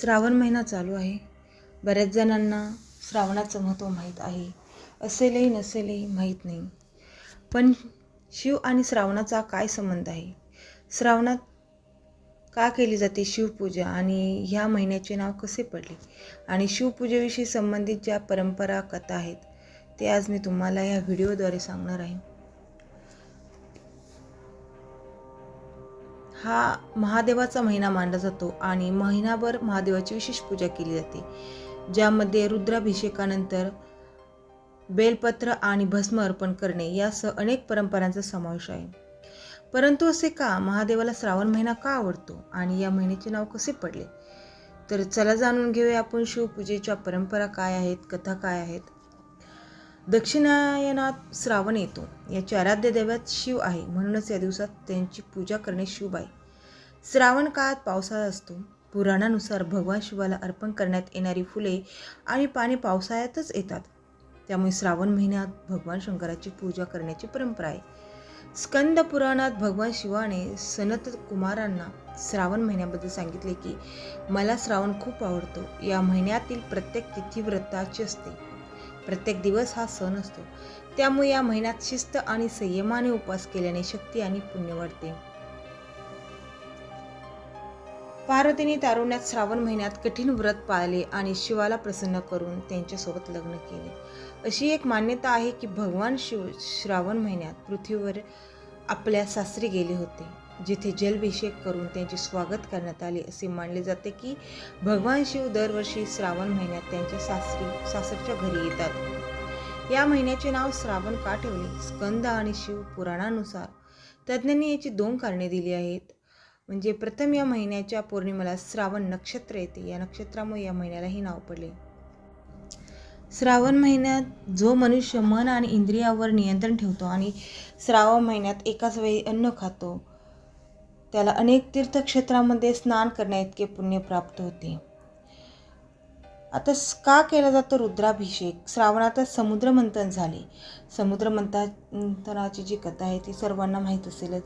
श्रावण महिना चालू आहे. बऱ्याच जणांना श्रावणाचं महत्त्व माहीत आहे. असेलही नसेलही माहीत नाही. पण शिव आणि श्रावणाचा काय संबंध आहे? श्रावणात का केली जाते शिवपूजा आणि ह्या महिन्याचे नाव कसे पडले? आणि शिवपूजेविषयी संबंधित ज्या परंपरा कथा आहेत ते आज मी तुम्हाला या व्हिडिओद्वारे सांगणार आहे. हा महादेवाचा महिना मानला जातो आणि महिनाभर महादेवाची विशेष पूजा केली जाते ज्यामध्ये रुद्राभिषेकानंतर बेलपत्र आणि भस्म अर्पण करणे यासह अनेक परंपरांचा समावेश आहे. परंतु असे का महादेवाला श्रावण महिना का आवडतो आणि या महिन्याचे नाव कसे पडले? तर चला जाणून घेऊया आपण शिवपूजेच्या परंपरा काय आहेत कथा काय आहेत? दक्षिणायनात श्रावण येतो. याचे आराध्य दैवत शिव आहे. म्हणूनच या दिवसात त्यांची पूजा करणे शुभ आहे. श्रावण काळात पावसाळा असतो. पुराणानुसार भगवान शिवाला अर्पण करण्यात येणारी फुले आणि पाणी पावसाळ्यातच येतात. त्यामुळे श्रावण महिन्यात भगवान शंकराची पूजा करण्याची परंपरा आहे. स्कंद पुराणात भगवान शिवाने सनत कुमारांना श्रावण महिन्याबद्दल सांगितले की मला श्रावण खूप आवडतो. या महिन्यातील प्रत्येक तिथी व्रताची असते. प्रत्येक दिवस हा सण असतो. त्यामुळे या महिन्यात शिस्त आणि संयमाने उपवास केल्याने शक्ती आणि पुण्य वाढते. पार्वतीने तारुण्यात श्रावण महिन्यात कठीण व्रत पाळले आणि शिवाला प्रसन्न करून त्यांच्यासोबत लग्न केले. अशी एक मान्यता आहे की भगवान शिव श्रावण महिन्यात पृथ्वीवर आपल्या सासरी गेले होते. जिथे जलभिषेक करून त्यांचे स्वागत करण्यात आले असे मानले जाते की भगवान शिव दरवर्षी श्रावण महिन्यात त्यांच्या सासरी सासरच्या घरी येतात. या महिन्याचे नाव श्रावण का ठेवले स्कंद आणि शिव पुराणानुसार तज्ज्ञांनी याची दोन कारणे दिली आहेत. म्हणजे प्रथम या महिन्याच्या पौर्णिमेला श्रावण नक्षत्र येते. या नक्षत्रामुळे या महिन्यालाही नाव पडले. श्रावण महिन्यात जो मनुष्य मन आणि इंद्रियावर नियंत्रण ठेवतो आणि श्रावण महिन्यात एकाच वेळी अन्न खातो त्याला अनेक तीर्थक्षेत्रामध्ये स्नान करण्याइतके पुण्य प्राप्त होते. आता स- का केला जातो रुद्राभिषेक? श्रावणातच समुद्रमंथन झाले. समुद्रमंथनाची जी कथा आहे ती सर्वांना माहीत असेलच.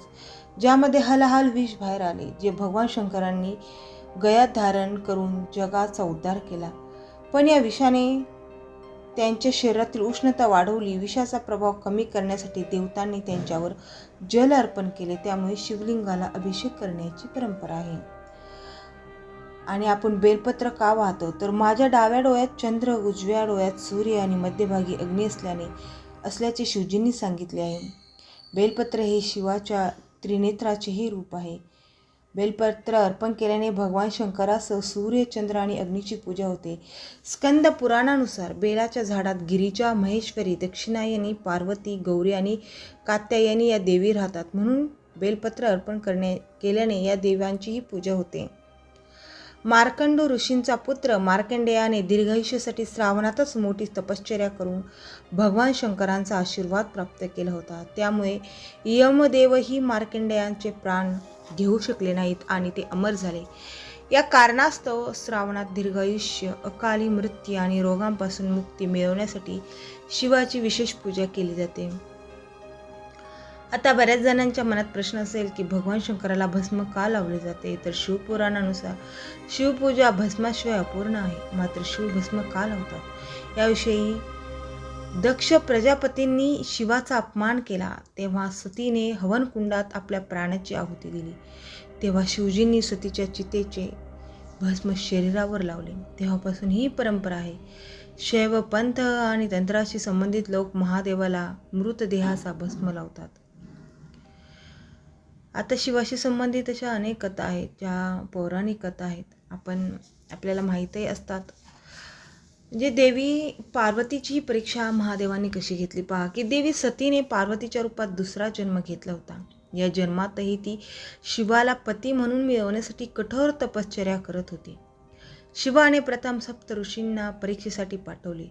ज्यामध्ये हलाहल विष बाहेर आले जे भगवान शंकरांनी गयात धारण करून जगाचा उद्धार केला. पण या विषाने त्यांच्या शरीरातील उष्णता वाढवली विषाचा प्रभाव कमी करण्यासाठी देवतांनी त्यांच्यावर जल अर्पण केले त्यामुळे शिवलिंगाला अभिषेक करण्याची परंपरा आहे. आणि आपण बेलपत्र का वाहतो? तर माझ्या डाव्या डोळ्यात चंद्र उजव्या डोळ्यात सूर्य आणि मध्यभागी अग्नी असल्याने असल्याचे शिवजींनी सांगितले आहे. बेलपत्र हे शिवाच्या त्रिनेत्राचेही रूप आहे. बेलपत्र अर्पण केल्याने भगवान शंकरासह सूर्य चंद्र आणि अग्नीची पूजा होते. स्कंद पुराणानुसार बेलाच्या झाडात गिरीजा महेश्वरी दक्षिणायनी पार्वती गौरी आणि कात्यायनी या देवी राहतात. म्हणून बेलपत्र अर्पण करणे केल्याने या देवांचीही पूजा होते. मार्कंड ऋषींचा पुत्र मार्कंडेयाने दीर्घायुष्यासाठी श्रावणातच मोठी तपश्चर्या करून भगवान शंकरांचा आशीर्वाद प्राप्त केला होता. त्यामुळे यमदेवही मार्कंडेयांचे प्राण घेऊ शकले नाहीत आणि ते अमर झाले. या कारणास्तव श्रावणात दीर्घायुष्य अकाली मृत्यू आणि रोगांपासून मुक्ती मिळवण्यासाठी शिवाची विशेष पूजा केली जाते. आता बऱ्याच जणांच्या मनात प्रश्न असेल की भगवान शंकराला भस्म का लावले जाते? तर शिवपुराणानुसार शिवपूजा भस्माशिवाय अपूर्ण आहे. मात्र शिव भस्म का लावतात? याविषयी दक्ष प्रजापतींनी शिवाचा अपमान केला. तेव्हा सतीने हवनकुंडात आपल्या प्राणाची आहुती दिली. तेव्हा शिवजींनी सतीच्या चितेचे भस्म शरीरावर लावले. तेव्हापासून ही परंपरा आहे. शैव पंथ आणि तंत्राशी संबंधित लोक महादेवाला मृतदेहाचा भस्म लावतात. आता शिवाशी संबंधित अशा अनेक कथा आहेत ज्या पौराणिक कथा आहेत. आपण आपल्याला माहीतही असतात. म्हणजे देवी पार्वतीची ही परीक्षा महादेवाने कशी घेतली? पहा की देवी सतीने पार्वतीच्या रूपात दुसरा जन्म घेतला होता. या जन्मातही ती शिवाला पती म्हणून मिळवण्यासाठी कठोर तपश्चर्या करत होती. शिवाने प्रथम सप्त ऋषींना परीक्षेसाठी पाठवले.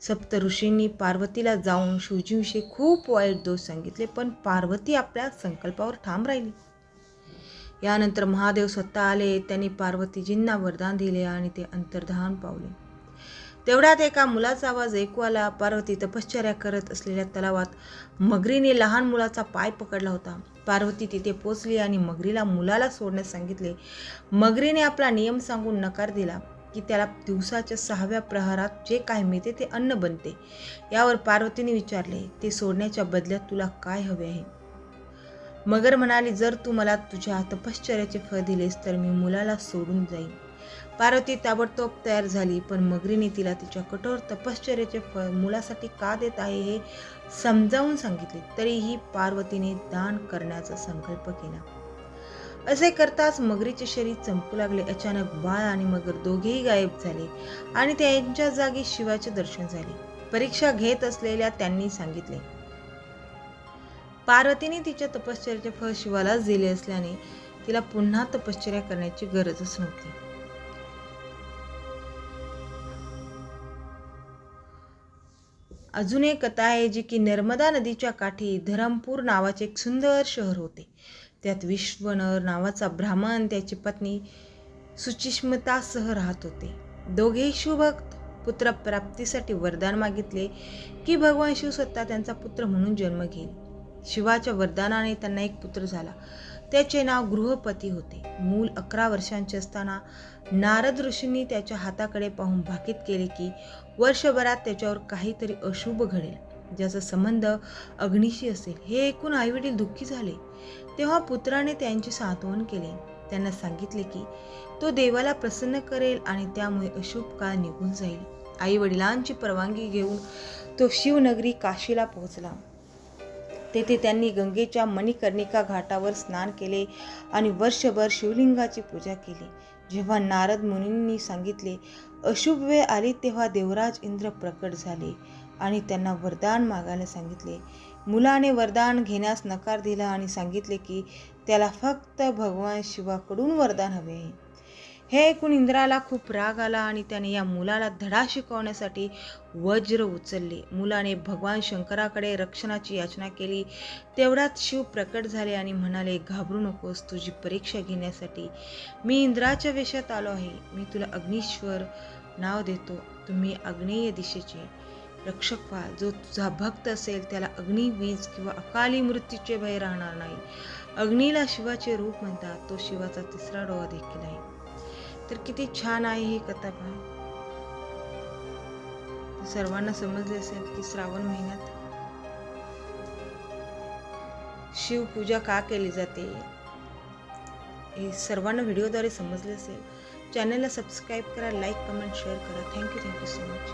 सप्त ऋषींनी पार्वतीला जाऊन शिवजीविषयी खूप वाईट दोष सांगितले पण पार्वती आपल्या संकल्पावर ठाम राहिली. यानंतर महादेव स्वतः आले त्यांनी पार्वतीजींना वरदान दिले आणि ते अंतर्धान पावले. तेवढ्यात एका मुलाचा आवाज ऐकू आला. पार्वती तपश्चर्या करत असलेल्या तलावात मगरीने लहान मुलाचा पाय पकडला होता. पार्वती तिथे पोचली आणि मगरीला मुलाला सोडण्यास सांगितले. मगरीने आपला नियम सांगून नकार दिला की त्याला दिवसाच्या सहाव्या प्रहारात जे काय मिळते ते अन्न बनते. यावर पार्वतीने विचारले ते सोडण्याच्या बदल्यात तुला काय हवे आहे? मगर म्हणाली जर तू मला तुझ्या तपश्चर्याचे फळ दिलेस तर मी मुलाला सोडून जाईन. पार्वती ताबडतोब तयार झाली पण मगरीने तिला तिच्या कठोर तपश्चर्याचे फळ मुलासाठी का देत आहे हे समजावून सांगितले तरीही पार्वतीने दान करण्याचा संकल्प केला. असे करताच मगरीचे शरीर चमकू लागले. अचानक बाळ आणि मगर दोघेही गायब झाले आणि त्यांच्या जागी शिवाचे दर्शन झाले. परीक्षा घेत असलेल्या त्यांनी सांगितले पार्वतीने तिच्या तपश्चर्याचे फळ शिवालाच दिले असल्याने तिला पुन्हा तपश्चर्या करण्याची गरजच नव्हती. अजून एक कथा आहे जी की नर्मदा नदीच्या काठी धरमपूर नावाचे एक सुंदर शहर होते. त्यात विश्वनर नावाचा ब्राह्मण त्याची पत्नी सुचिष्मतासह राहत होते. दोघेही शिवभक्त पुत्र प्राप्तीसाठी वरदान मागितले की भगवान शिव स्वतः त्यांचा पुत्र म्हणून जन्म घेईल. शिवाच्या वरदानाने त्यांना एक पुत्र झाला. त्याचे नाव गृहपती होते. मूल अकरा वर्षांचे असताना नारद ऋषींनी त्याच्या हाताकडे पाहून भाकीत केले की वर्षभरात त्याच्यावर काहीतरी अशुभ घडेल ज्याचा संबंध अग्निशी असेल. हे ऐकून आईवडील दुःखी झाले. तेव्हा पुत्राने त्यांची सांत्वन केले. त्यांना सांगितले की तो देवाला प्रसन्न करेल आणि त्यामुळे अशुभ काळ निघून जाईल. आई वडिलांची परवानगी घेऊन तो शिवनगरी काशीला पोहोचला. तेथे त्यांनी गंगेच्या मणिकर्णिका घाटावर स्नान केले आणि वर्षभर शिवलिंगाची पूजा केली. जेव्हा नारद मुनींनी सांगितले अशुभ वेळ आली तेव्हा देवराज इंद्र प्रकट झाले. आणि त्यांना वरदान मागायला सांगितले. मुलाने वरदान घेण्यास नकार दिला आणि सांगितले की त्याला फक्त भगवान शिवाकडून वरदान हवे आहे. हे ऐकून इंद्राला खूप राग आला आणि त्याने या मुलाला धडा शिकवण्यासाठी वज्र उचलले. मुलाने भगवान शंकराकडे रक्षणाची याचना केली. तेवढ्यात शिव प्रकट झाले आणि म्हणाले घाबरू नकोस तुझी परीक्षा घेण्यासाठी. मी इंद्राच्या वेशात आलो आहे. मी तुला अग्निश्वर नाव देतो. तुम्ही अग्नेय दिशेचे रक्षक व्हा. जो तुझा भक्त असेल त्याला अग्नी वीज किंवा अकाली मृत्यूचे भय राहणार नाही. अग्नीला शिवाचे रूप म्हणतात. तो शिवाचा तिसरा डोळा देखील आहे. तर किती छान आहे ही कथा पहा सर्वांना समजले असेल की श्रावण महिन्यात शिवपूजा का केली जाते? हे सर्वांना व्हिडिओद्वारे समजले असेल. चॅनलला सबस्क्राईब करा लाईक कमेंट शेअर करा. Thank you thank you so much